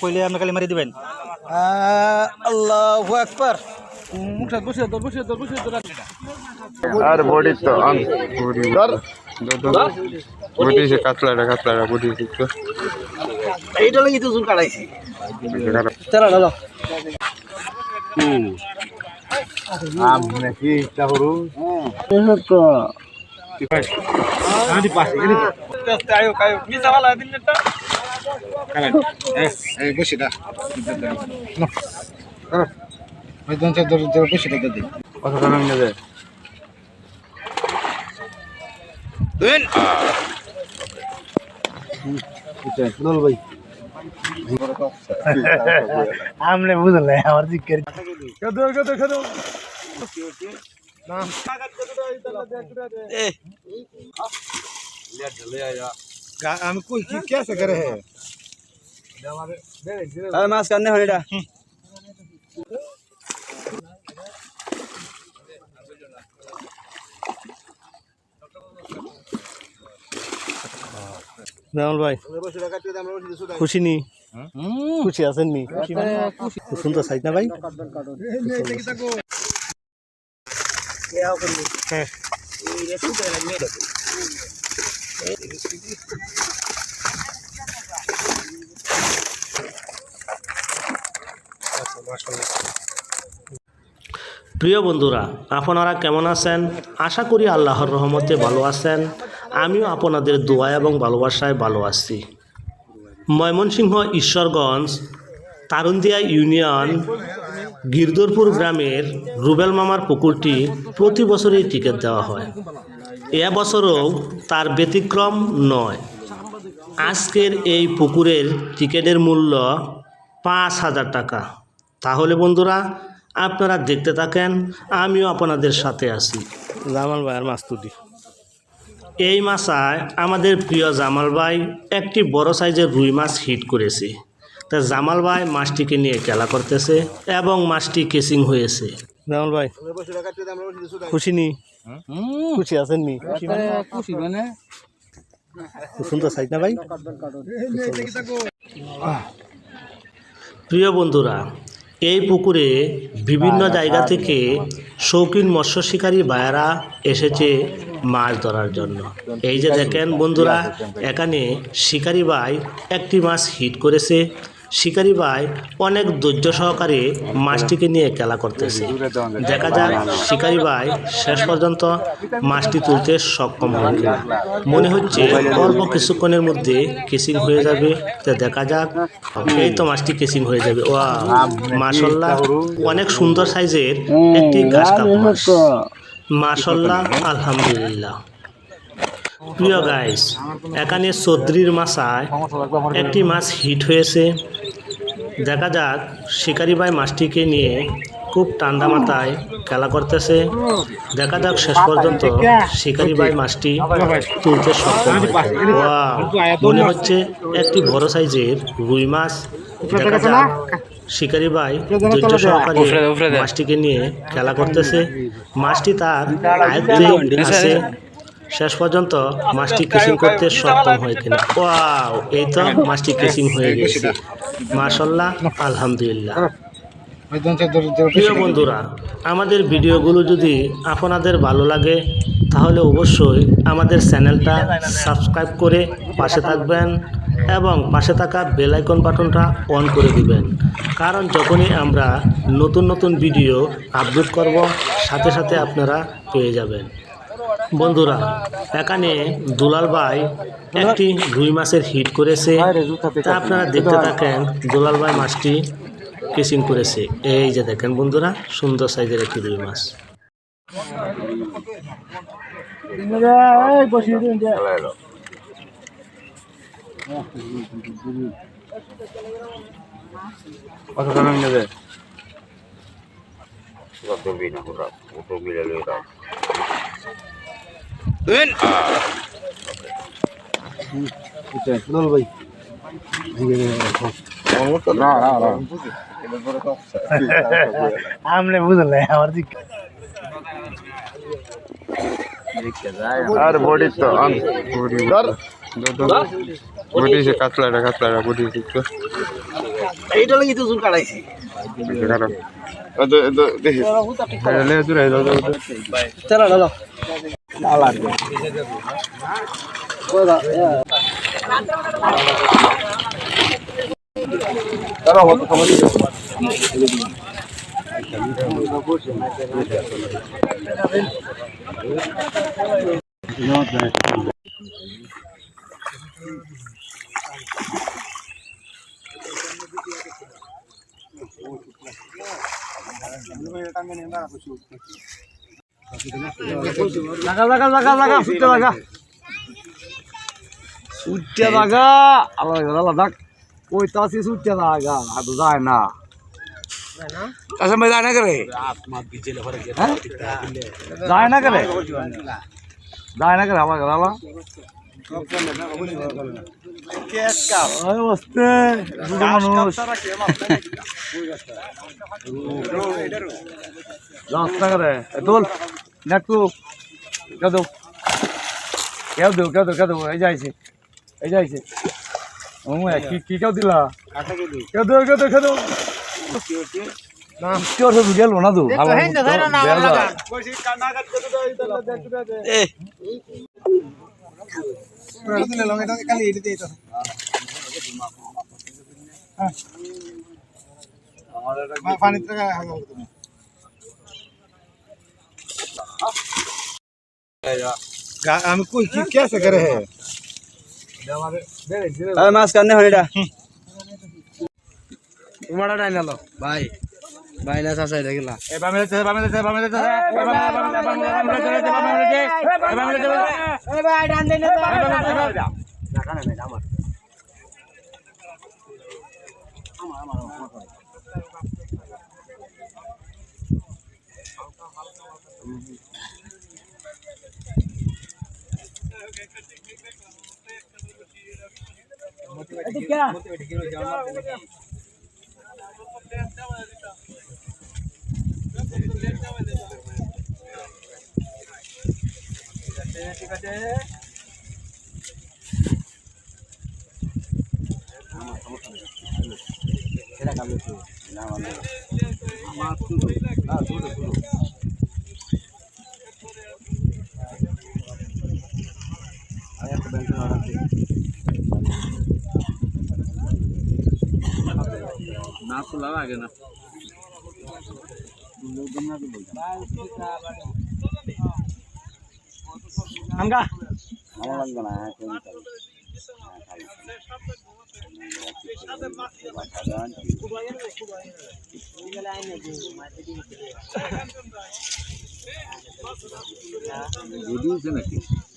কইলে আপনি খালি মারি দিবেন। আল্লাহু আকবার। মুখটা বসে তোর বসে তোর বসে তোর আর বডি তো আন বডি। ধর। বডি সে কাতলাটা কাতলাটা বডি তো এইটা লাগি তো জুল কাটাইছি। চলো চলো আমনে কি চাহরু আমি। পাশে গেলি আয়ো কায়ো মিছা वाला দিন এটা বসে দা ওই দন চার ধরে ধরে বসে দা দে কত টাকা নিয়ে যায় দেন নল ভাই আমনে বুঝলে আমার জিজ্ঞের কত কত কত আমি কই কি कैसे करे है আরে মাছ কান্নে হয় এটা। জামাল ভাই খুশি নি খুশি আছেন নি খুব সুন্দর সাইজ না ভাই? হ্যাঁ। প্রিয় বন্ধুরা, আপনারা কেমন আছেন? আশা করি আল্লাহর রহমতে ভালো আছেন। আমিও আপনাদের দোয়া এবং ভালোবাসায় ভালো আছি। ময়মনসিংহ ঈশ্বরগঞ্জ তারুন্দিয়া ইউনিয়ন গিরদরপুর গ্রামের রুবেল মামার পুকুরটি প্রতি বছরই টিকিট দেওয়া হয়। এ বছরও তার ব্যতিক্রম নয়। আজকের এই পুকুরের টিকিটের মূল্য পাঁচ হাজার টাকা। তাহলে বন্ধুরা আপনারা দেখতে থাকেন আমিও আপনাদের সাথে আছি। জামাল ভাইয়ের মাছ তুলি এই মাছায় আমাদের প্রিয় জামাল ভাই একটি বড় সাইজের রুই মাছ হিট করেছে। তা জামাল ভাই মাছটিকে নিয়ে খেলা করতেছে এবং মাছটি কেসিং হয়েছে। জামাল ভাই খুশি নি? খুশি আছেন নি? খুশি মানে? সুন্দর সাইজ না ভাই? প্রিয় বন্ধুরা এই পুকুরে বিভিন্ন জায়গা থেকে শৌখিন মৎস্য শিকারী বায়রা এসেছে মাছ ধরার জন্য। এই যে দেখেন বন্ধুরা এখানে শিকারি ভাই একটি মাছ হিট করেছে। শিকারী ভাই অনেক ধৈর্য সহকারে মাছটিকে নিয়ে খেলা করতেছে। দেখা যাক শিকারী ভাই শেষ পর্যন্ত মাছটি তুলতে সক্ষম হয় মনে হচ্ছে অল্প কিছুক্ষণের মধ্যে কেসিং হয়ে যাবে। তো দেখা যাক। এই তো মাছটি কেসিং হয়ে যাবে। ও মাশাল্লাহ অনেক সুন্দর সাইজের একটি ঘাস কাপ মাশাল্লাহ আলহামদুলিল্লাহ। প্রিয় গাইস এখানে চৌধুরীর মাছায় একটি মাছ হিট হয়েছে। দেখা যাক শিকারি ভাই মাছটিকে নিয়ে খুব ঠান্ডা মাথায় খেলা করতেছে। দেখা যাক শেষ পর্যন্ত শিকারি ভাই মাছটি তুলতে সক্ষম মনে হচ্ছে একটি বড় সাইজের রুই মাছ। দেখা যাক শিকারি ভাই ধৈর্য সহকারে মাছটিকে নিয়ে খেলা করতেছে। মাছটি তার আয়ত্তে আছে। শেষ পর্যন্ত মাছটি কেসিং করতে সক্ষম হয় কিনা ওয়াও এই তো মাছটি কেসিং হয়ে গেছে। মাশাল্লাহ আলহামদুলিল্লাহ। প্রিয় বন্ধুরা আমাদের ভিডিওগুলো যদি আপনাদের ভালো লাগে তাহলে অবশ্যই আমাদের চ্যানেলটা সাবস্ক্রাইব করে পাশে থাকবেন এবং পাশে থাকা বেল আইকন বাটনটা অন করে দিবেন। কারণ যখনই আমরা নতুন নতুন ভিডিও আপলোড করব সাথে সাথে আপনারা পেয়ে যাবেন। বন্ধুরা এখানে দুলাল ভাই একটি রুই মাছের হিট করেছে। তা আপনারা দেখতে থাকেন দুলাল ভাই মাছটি কেসিং করেছে। এই যে দেখেন বন্ধুরা সুন্দর সাইজের একটি রুই মাছ কত টাকা না না আমনে বুঝলে আমার আর বডি তো বডি ধর কাতলাটা কাতলাটা তো এইটা লাগি তো চুল কাটাইছি। খারাপ দেখি লে দূরে যাও চলো চলো লাগা লাগা লাগা লাগা। সুটে লাগা। সুটে লাগা আলাদা আলাদা ওই তাসি সুটে লাগা। আর যায় না? যায় না করে? যায় না করে? আলাদা আলাদা ওই বসতে রাস্তা করে? দোল। নেটু কেউ দেও কেউ দেও কেউ দেও কেউ দেও এই যাইছে এই যাইছে ও কি কি কেউ দিলা? কেউ দেও কেউ দেও কেউ দেও না কেউ তো গেল না তো हम कोई कैसे करे है अरे मास करने होने डा तुम्हारा डाइन लो भाई भाई ना सासा देखला ए बामे दे बामे दे बामे दे बामे दे बामे दे বামে যাচ্ছে বামে যাচ্ছে বামে যাচ্ছে এ ভাই ডান দেন না না খোলা লাগে না আমগা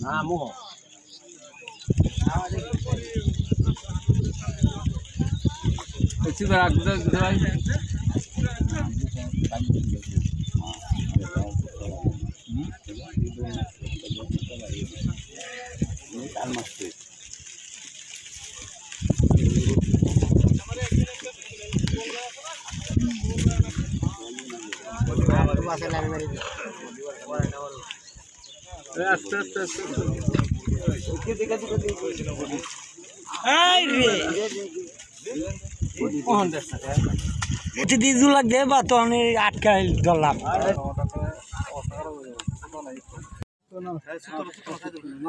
না মুহ Coba aku dah dah. আস্তে আস্তে আস্তে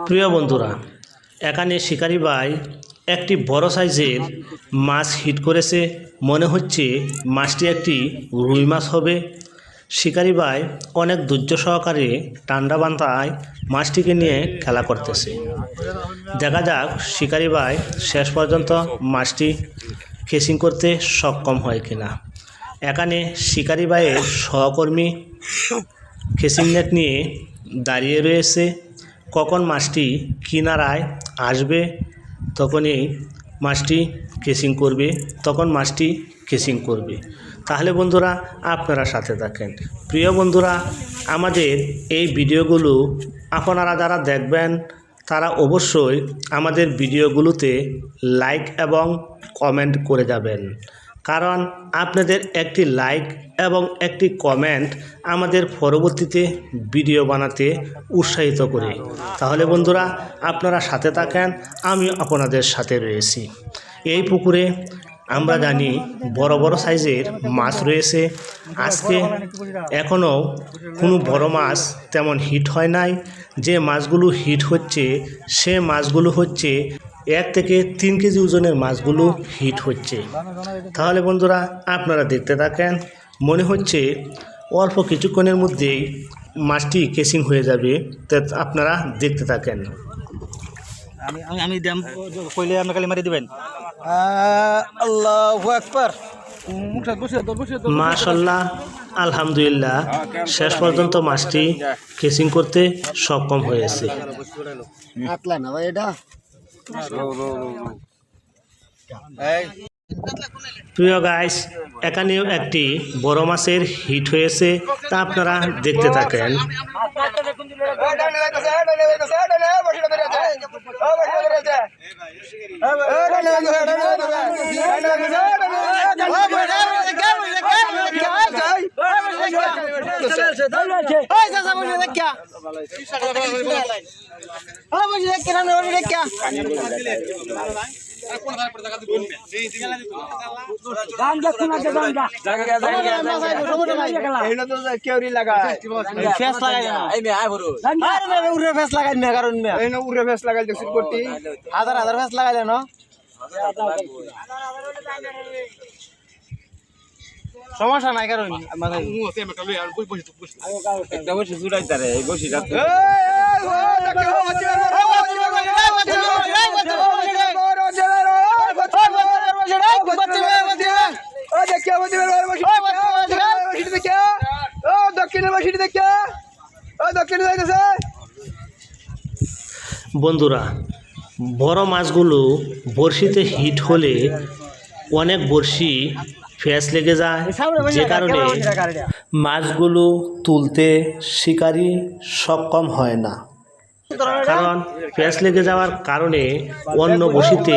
প্রিয় বন্ধুরা, এখানে শিকারি ভাই একটি বড় সাইজের মাছ হিট করেছে। মনে হচ্ছে মাছটি একটি রুই মাছ হবে। শিকারি ভাই অনেক ধৈর্য সহকারে টান্ডা বান্ধায় মাছটিকে নিয়ে খেলা করতেছে। দেখা যাক শিকারি ভাই শেষ পর্যন্ত মাছটি কেসিং করতে সক্ষম হয় কিনা? এখানে শিকারি ভাইয়ের সহকর্মী কেসিং নেট নিয়ে দাঁড়িয়ে রয়েছে। কখন মাছটি কিনারায় আসবে, তখনই মাছটি কেসিং করবে, তখন মাছটি কেসিং করবে। তাহলে বন্ধুরা, আপনারা সাথে থাকেন। প্রিয় বন্ধুরা, আমাদের এই ভিডিওগুলো আপনারা যারা দেখবেন তারা অবশ্যই আমাদের ভিডিওগুলোতে লাইক এবং কমেন্ট করে যাবেন। কারণ আপনাদের একটি লাইক এবং একটি কমেন্ট আমাদের পরবর্তীতে ভিডিও বানাতে উৎসাহিত করে। তাহলে বন্ধুরা, আপনারা সাথে থাকেন, আমি আপনাদের সাথে রয়েছি। এই পুকুরে আমরা জানি বড় বড় সাইজের মাছ রয়েছে। আজকে এখনও কোনো বড় মাছ তেমন হিট হয় নাই। যে মাছগুলো হিট হচ্ছে, সে মাছগুলো হচ্ছে এক থেকে তিন কেজি ওজনের মাছগুলো হিট হচ্ছে। তাহলে বন্ধুরা, আপনারা দেখতে থাকেন, মনে হচ্ছে অল্প কিছুক্ষণের মধ্যেই মাছটি কেসিং হয়ে যাবে। তা আপনারা দেখতে থাকেন। আমি আমি আমি দাম কইলে আপনি খালি মারি দিবেন। আল্লাহু আকবার। মুখটা বসে তোর বসে তোর মাশাল্লাহ আলহামদুলিল্লাহ। শেষ পর্যন্ত মাছটি কেসিং করতে সক্ষম হয়েছে। প্রিয় গাইস এখানেও একটি বড় মাছের হিট হয়েছে তা আপনারা দেখতে থাকেন। হাজার হাজার ফেস লাগাইলে না সমস্যা নাই কারণ একটা বসে জুড়াই তারে এই বসিটা বন্ধুরা, বড় মাছগুলো বড়শিতে হিট হলে অনেক বড়শি ফ্যাস লেগে যায়। যে কারণে মাছগুলো তুলতে শিকারি সক্ষম হয় না। কারণ প্যাঁচ লেগে যাওয়ার কারণে অন্য বসিতে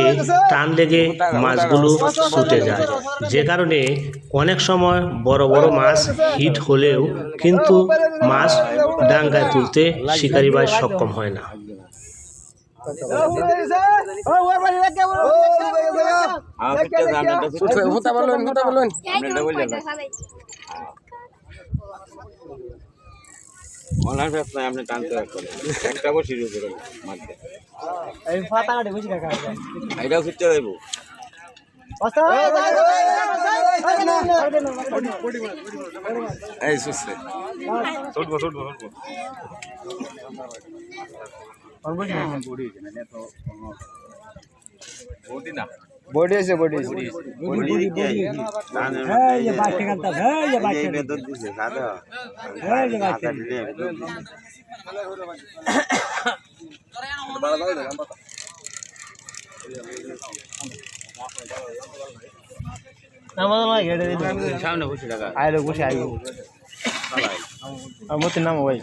টান লেগে মাছগুলো ছুটে যায় যে কারণে অনেক সময় বড় বড় মাছ হিট হলেও কিন্তু মাছ ডাঙ্গায় তুলতে শিকারি ভাই সক্ষম হয় না অনলাইন ব্যবসা আপনি টানতে পারবেন একটা বসির উপরে মারতে এই ফাতা কাটে বুঝি কাকা এটাও ফিরতে দেব এই সুস্থে ছুটবো ছুটবো ছুটবো বডি না বডি বডি এই যে বাচ্চা কান্তা এই যে বাচ্চা বেদর দিছে সাদা এই যে বাচ্চা দিলে আমাদের মাই গেড়ে দিল সামনে বসে টাকা আইলো বসে আইলো আমার নাম ভাই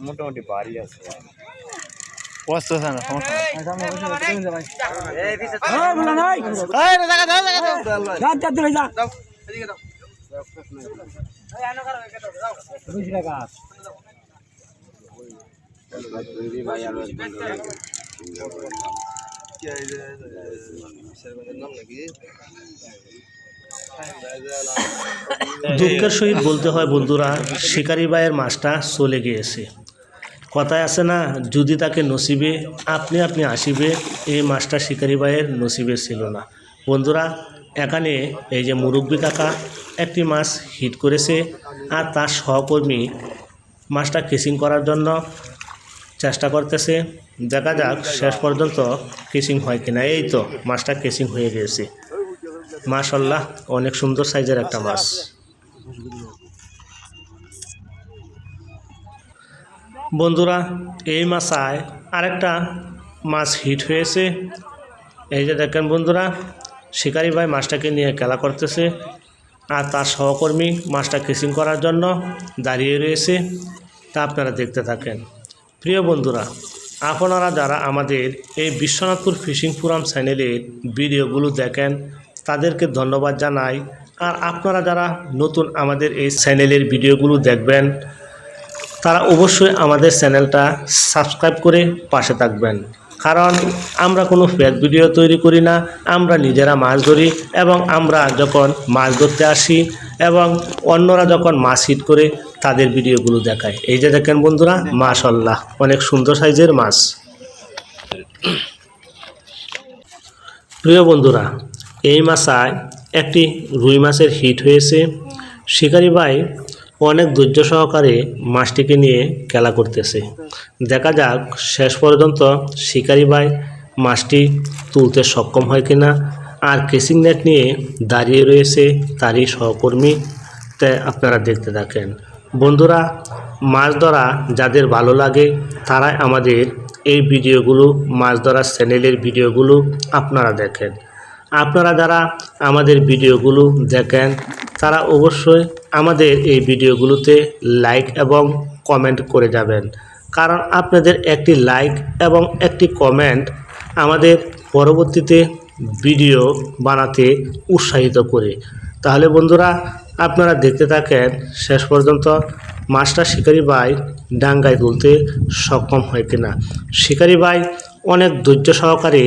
মোটামুটি বাড়ি আছে কষ্ট আছে না সমস্যা সামনে বসে তুমি যা ভাই এই বলা নাই এই জায়গা দাও জায়গা দাও দুঃখের সহিত বলতে হয় বন্ধুরা শিকারি ভাইয়ের মাছটা চলে গিয়েছে কথায় আছে না, যদি তাকে নসিবে, আপনি আপনি আসিবে এই মাছটা শিকারি ভাইয়ের নসিবে ছিল না। বন্ধুরা, এখানে এই যে মুরব্বী কাকা একটি মাছ হিট করেছে আর তার সহকর্মী মাছটা কেসিং করার জন্য চেষ্টা করতেছে। দেখা যাক শেষ পর্যন্ত কেসিং হয় কিনা। এই তো, মাছটা কেসিং হয়ে গিয়েছে মাশাল্লাহ, অনেক সুন্দর সাইজের একটা মাছ। বন্ধুরা, এই মাছায় আরেকটা মাছ হিট হয়েছে। এই যে দেখেন বন্ধুরা, শিকারি ভাই মাছটাকে নিয়ে খেলা করতেছে আর তার সহকর্মী মাছটা কেসিং করার জন্য দাঁড়িয়ে রয়েছে। তা আপনারা দেখতে থাকেন। প্রিয় বন্ধুরা, আপনারা যারা আমাদের এই বিশ্বনাথপুর ফিশিং ফোরাম চ্যানেলের ভিডিওগুলো দেখেন, তাদেরকে ধন্যবাদ জানাই। আর আপনারা যারা নতুন আমাদের এই চ্যানেলের ভিডিওগুলো দেখবেন তারা অবশ্যই আমাদের চ্যানেলটা সাবস্ক্রাইব করে পাশে থাকবেন। কারণ আমরা কোনো ফেক ভিডিও তৈরি করি না, আমরা নিজেরা মাছ ধরি এবং আমরা যখন মাছ ধরতে আসি এবং অন্যরা যখন মাছ হিট করে তাদের ভিডিওগুলো দেখায়। এই যে দেখেন বন্ধুরা মাশাল্লাহ অনেক সুন্দর সাইজের মাছ। প্রিয় বন্ধুরা, এই মাছায় একটি রুই মাছের হিট হয়েছে। শিকারি ভাই অনেক ধৈর্য সহকারে মাছটিকে নিয়ে খেলা করতেছে। দেখা যাক শেষ পর্যন্ত শিকারি ভাই মাছটি তুলতে সক্ষম হয় কিনা আর কেসিং নেট নিয়ে দাঁড়িয়ে রয়েছে তারই সহকর্মী। তাই আপনারা দেখতে থাকেন। বন্ধুরা, মাছ ধরা যাদের ভালো লাগে তারাই আমাদের এই ভিডিওগুলো, মাছ ধরার চ্যানেলের ভিডিওগুলো আপনারা দেখেন। আপনারা যারা আমাদের ভিডিওগুলো দেখেন, তারা অবশ্যই আমাদের এই ভিডিওগুলোতে লাইক এবং কমেন্ট করে যাবেন। কারণ আপনাদের একটি লাইক এবং একটি কমেন্ট আমাদের পরবর্তীতে ভিডিও বানাতে উৎসাহিত করে। তাহলে বন্ধুরা, আপনারা দেখতে থাকেন, শেষ পর্যন্ত মাছটা শিকারি ভাই ডাঙ্গায় তুলতে সক্ষম হয় কিনা। শিকারি ভাই অনেক ধৈর্য সহকারে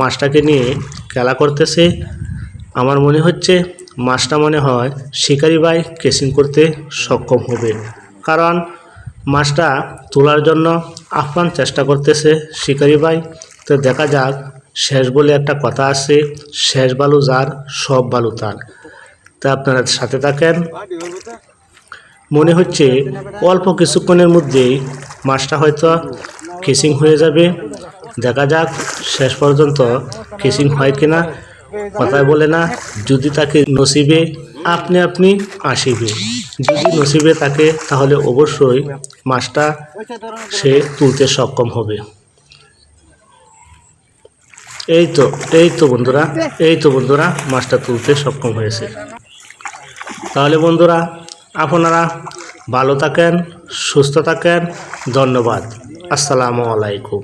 মাছটাকে নিয়ে খেলা করতেছে। আমার মনে হচ্ছে মাছটা মনে হয় শিকারি ভাই কেসিং করতে সক্ষম হবে। কারণ মাছটা তোলার জন্য আপ্রাণ চেষ্টা করতেছে শিকারি ভাই। তো দেখা যাক, শেষ বলে একটা কথা আছে, শেষ বালু যার, সব বালু তার। তা আপনারা সাথে থাকেন। মনে হচ্ছে অল্প কিছুক্ষণের মধ্যেই মাছটা হয়তো কেসিং হয়ে যাবে। দেখা যাক, শেষ পর্যন্ত কিসিং হয় কিনা? কথায় বলে না, যদি তাকে নসিবে, আপনি আপনি আসিবে। যদি নসিবে থাকে তাহলে অবশ্যই মাছটা সে তুলতে সক্ষম হবে। এই তো এই তো বন্ধুরা, এই তো বন্ধুরা, মাছটা তুলতে সক্ষম হয়েছে। তাহলে বন্ধুরা, আপনারা ভালো থাকেন, সুস্থ থাকেন, ধন্যবাদ। আসসালামু আলাইকুম।